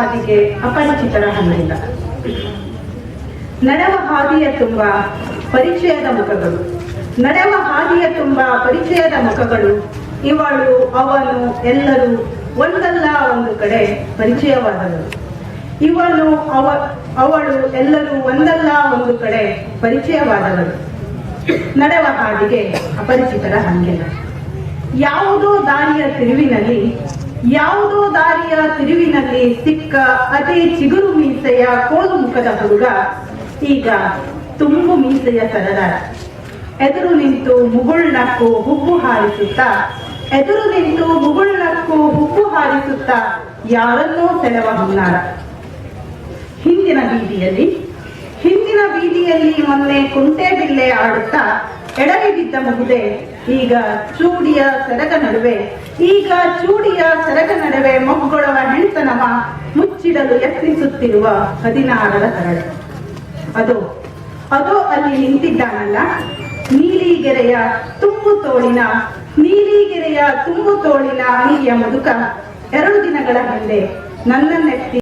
ಹಾದಿಗೆ ಅಪರಿಚಿತರ ಹಣ್ಣಿಲ್ಲ ನಡೆವ ಹಾದಿಯ ತುಂಬ ಪರಿಚಯದ ಮುಖಗಳು. ನಡೆವ ಹಾದಿಯ ತುಂಬ ಪರಿಚಯದ ಮುಖಗಳು. ಇವಳು, ಅವನು ಎಲ್ಲರೂ ಒಂದಲ್ಲ ಒಂದು ಕಡೆ ಪರಿಚಯವಾದವರು. ಇವನು, ಅವ, ಅವಳು ಎಲ್ಲರೂ ಒಂದಲ್ಲ ಒಂದು ಕಡೆ ಪರಿಚಯವಾದವರು. ನಡೆವ ಹಾದಿಗೆ ಅಪರಿಚಿತರ ಹಂಗಿಲ್ಲ. ಯಾವುದೋ ದಾರಿಯ ತಿರುವಿನಲ್ಲಿ ಯಾವುದೋ ದಾರಿಯ ತಿರುವಿನಲ್ಲಿ ಸಿಕ್ಕ ಅದೇ ಚಿಗುರು ಮೀಸೆಯ ಕೋಲು ಮುಖದ ಹುಡುಗ, ಈಗ ತುಂಬು ಮೀಸೆಯ ಸರದಾರ ಎದುರು ನಿಂತು ಮುಗುಳ್ನಕ್ಕು ಹುಬ್ಬು ಹಾರಿಸುತ್ತಾ, ಎದುರು ನಿಂತು ಮುಗುಳ್ನಕ್ಕು ಹುಬ್ಬು ಹಾರಿಸುತ್ತಾ ಯಾರನ್ನೋ ಸೆಳೆವ ಹುನ್ನಾರ. ಹಿಂದಿನ ಬೀದಿಯಲ್ಲಿ ಹಿಂದಿನ ಬೀದಿಯಲ್ಲಿ ಮೊನ್ನೆ ಕುಂಟೆ ಬಿಲ್ಲೆ ಆಡುತ್ತಾ ಎಡವಿ ಬಿದ್ದ ಮುಗುದೆ, ಈಗ ಚೂಡಿಯ ಸೆರಗ ನಡುವೆ, ಈಗ ಚೂಡಿಯ ಸೆರಗ ನಡುವೆ ಮಗುಗೊಳವ ಹೆಣ್ತನವ ಮುಚ್ಚಿಡಲು ಯತ್ನಿಸುತ್ತಿರುವ ಹದಿನಾರರ ಕರಡು ಅದು ಅದು ಅಲ್ಲಿ ನಿಂತಿದ್ದಾನಲ್ಲ? ನೀಲಿಗೆರೆಯ ತುಂಬು ತೋಳಿನ, ನೀಲಿಗೆರೆಯ ತುಂಬು ತೋಳಿನ ಅಂಗಿಯ ಮುದುಕ ಎರಡು ದಿನಗಳ ಹಿಂದೆ ನನ್ನನ್ನೆತ್ತಿ